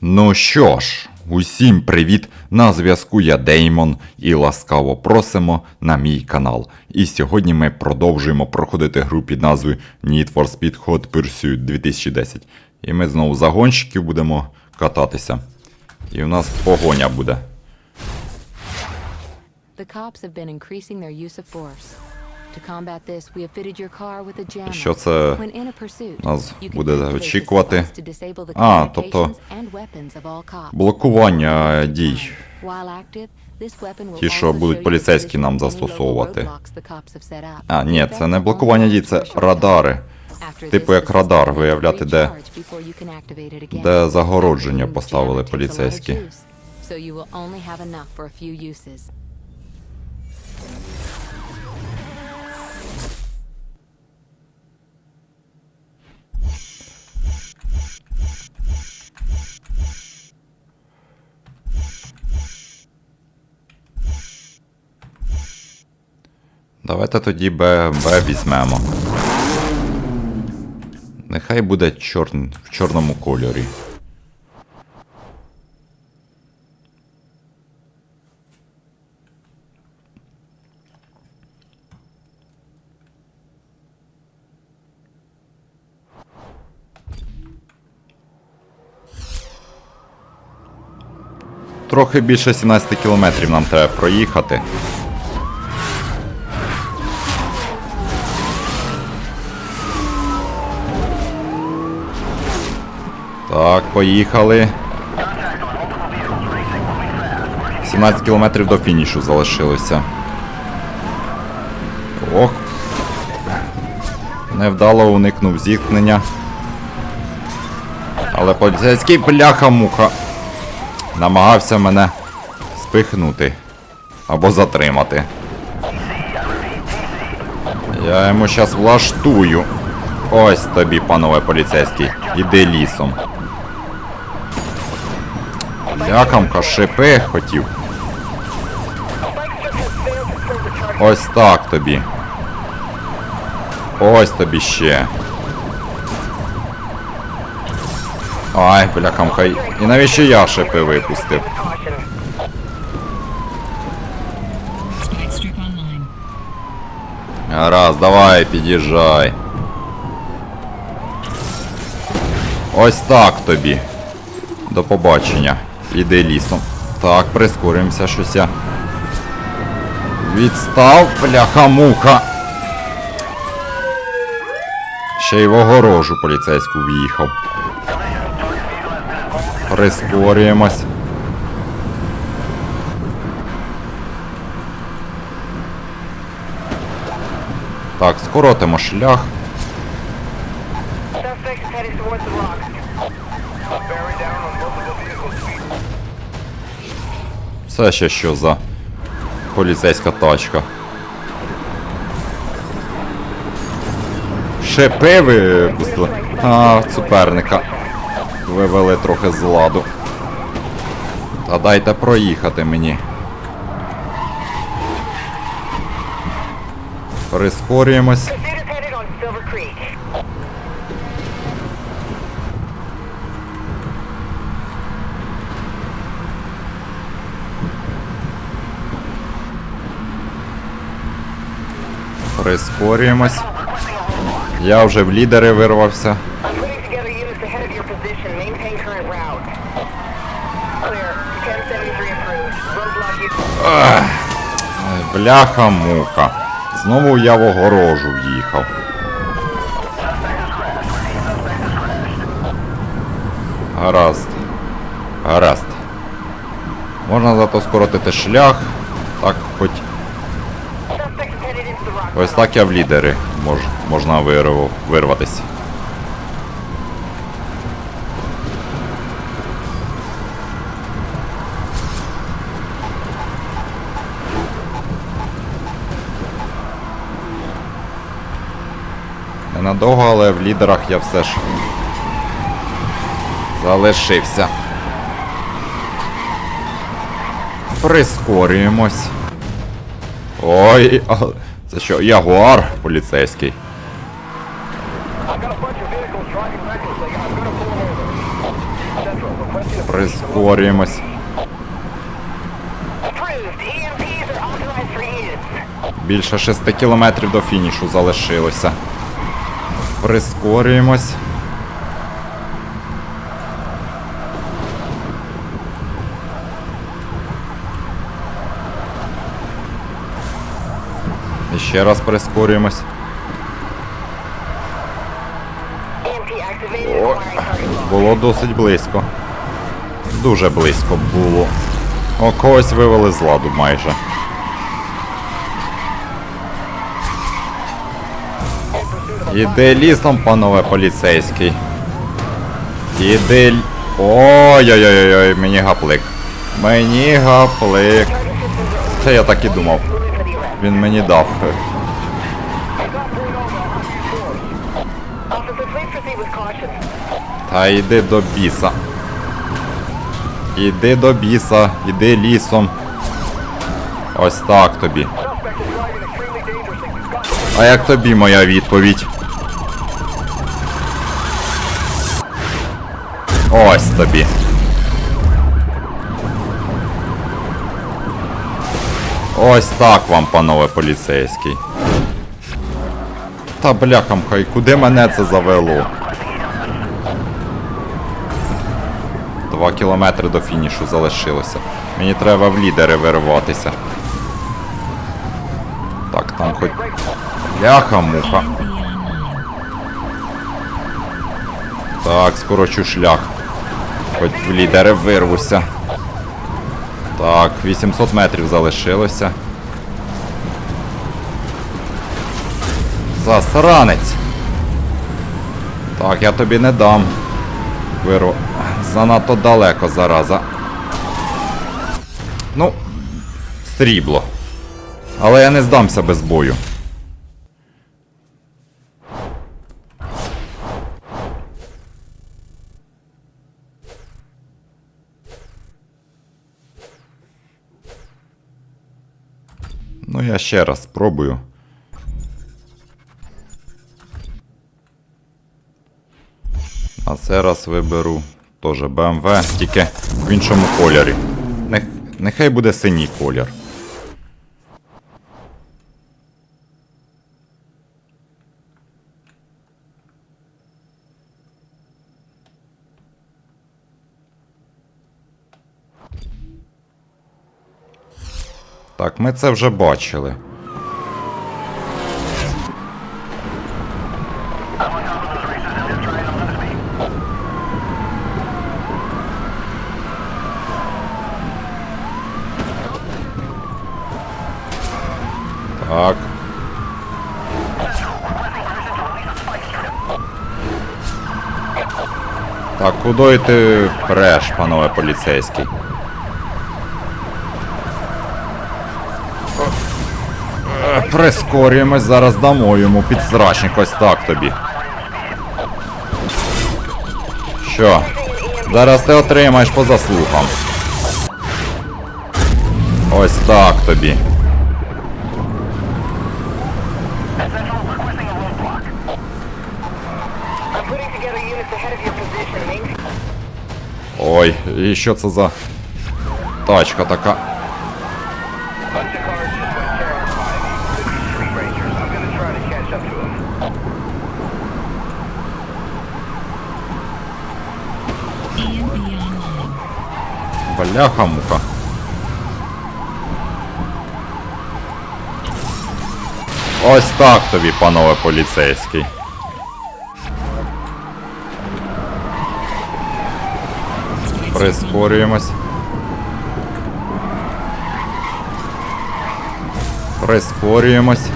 Ну що ж, усім привіт! На зв'язку я Деймон і ласкаво просимо на мій канал. І сьогодні ми продовжуємо проходити гру під назвою Need for Speed Hot Pursuit 2010. І ми знову за гонщиків будемо кататися. І у нас погоня буде. The cops have been increasing their use of force. Що це нас буде очікувати? А, тобто. Блокування дій. Ті, що будуть поліцейські нам застосовувати. А, ні, це не блокування дій, це радари. Типу як радар, виявляти, де- де загородження поставили поліцейські. Давайте тоді Б, Б візьмемо. Нехай буде чор... в чорному кольорі. Трохи більше 17 кілометрів нам треба проїхати. Так, поїхали. 17 кілометрів до фінішу залишилося. Ох. Невдало уникнув зіткнення. Але поліцейський бляха-муха намагався мене спихнути або затримати. Я йому щас влаштую. Ось тобі, панове поліцейський, іди лісом. Лякамка шипи хотів. Ось так тобі. Ось тобі ще. Ай, бляхамка. І навіщо я шипи випустив? Раз, давай, під'їжджай. Ось так тобі. До побачення. Іди лісом. Так, прискоримося щось я. Відстав, бляха-муха. Ще й в огорожу поліцейську в'їхав. Прискорюємось. Так, скоротимо шлях. Це ще що за поліцейська тачка. Шипи випустили. А, суперника. Вивели трохи з ладу. Та дайте проїхати мені. Прискорюємось. Прискорюємось. Я вже в лідери вирвався. I'm putting together units ahead of your position. Maintain current route. Clear. 1073 approved. Roadblock you. Бляха-муха. Знову я в огорожу в'їхав. Гаразд. Гаразд. Можна зато скоротити шлях. Так, хоч. Ось так я в лідери мож, можна вирв, вирватися. Ненадовго, але в лідерах я все ж залишився. Прискорюємось. Ой, а це що, ягуар поліцейський. Прискорюємось. Більше 6 кілометрів до фінішу залишилося. Прискорюємось. Ще раз прискорюємось. О, було досить близько. Дуже близько було. О, когось вивели з ладу майже. Іди лісом, панове поліцейський. Іди. л- Ой-ой-ой, мені гаплик. Мені гаплик. Це я так і думав. Він мені дав. Та йди до біса. Іди до біса, іди лісом. Ось так тобі. А як тобі моя відповідь? Ось тобі. Ось так вам, панове поліцейський. Та бляхам хай, куди мене це завело? Два кілометри до фінішу залишилося. Мені треба в лідери вирватися. Так, там хоч. Бляха-муха. Так, скорочу шлях. Хоч в лідери вирвуся. Так, 800 метрів залишилося. Засранець. Так, я тобі не дам. Виру. Занадто далеко, зараза. Ну, срібло. Але я не здамся без бою. Ну, я ще раз спробую. А це раз виберу теж BMW, тільки в іншому кольорі. Нех- Нехай буде синій колір. Ми це вже бачили. Так. Так, куди ти преш, панове поліцейський? Прискорюємось, зараз дамо йому підсрачник, ось так тобі. Що? Зараз ти отримаєш по заслугам. Ось так тобі. Ой, і що це за тачка така? Бляха-муха. Ось так тобі, панове поліцейський. Прискорюємось. Прискорюємось.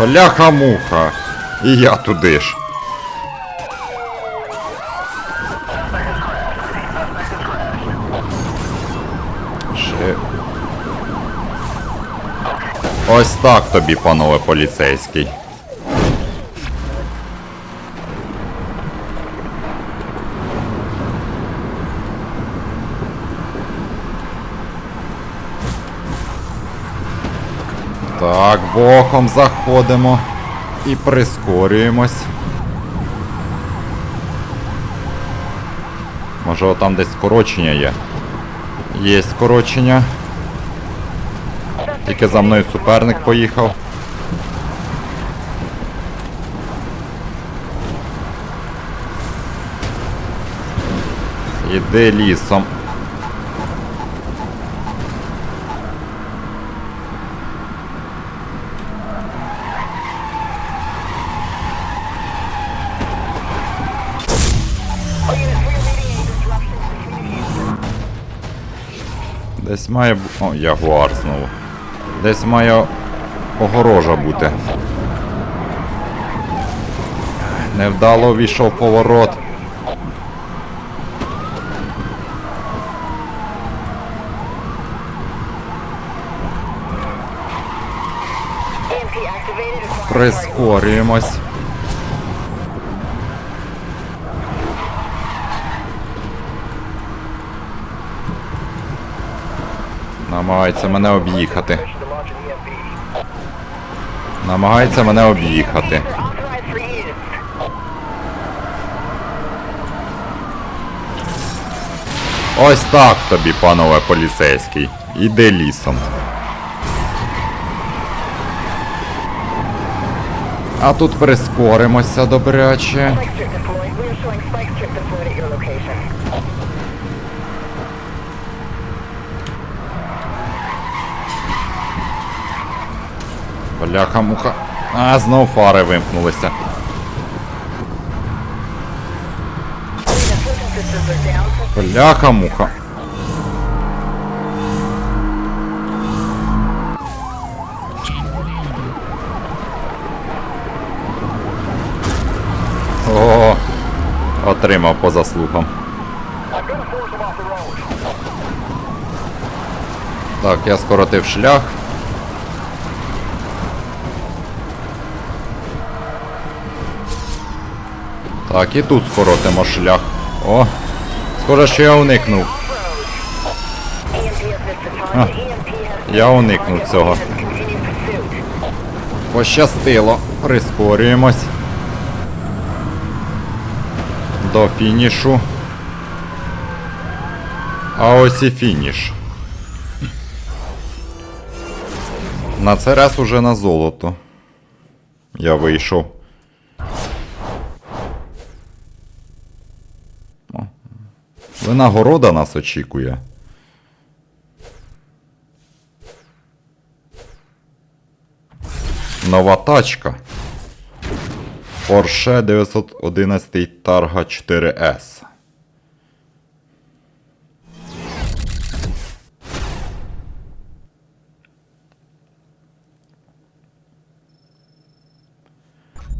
Бляха-муха. І я туди ж. Ось так тобі, панове поліцейський. Так, боком заходимо і прискорюємось. Може там десь скорочення є. Є скорочення. Тільки за мною суперник поїхав. Іди лісом. Десь має О, ягуар знову. Десь має огорожа бути. Невдало війшов поворот. Прискорюємось. Намагається мене об'їхати. Намагається мене об'їхати. Ось так тобі, панове поліцейський. Іди лісом. А тут прискоримося добряче. Муха. А, знов фари вимкнулися. The filter systems are down. for Бляха муха. О, отримав по заслугам. Так, я скоротив шлях. Так, і тут скоротимо шлях. О! Схоже, що я уникнув. Has Я уникнув цього. Пощастило. Прискорюємось. До фінішу. А ось і фініш. На цей раз уже на золото. Я вийшов. Винагорода нас очікує. Нова тачка. Porsche 911 Targa 4S.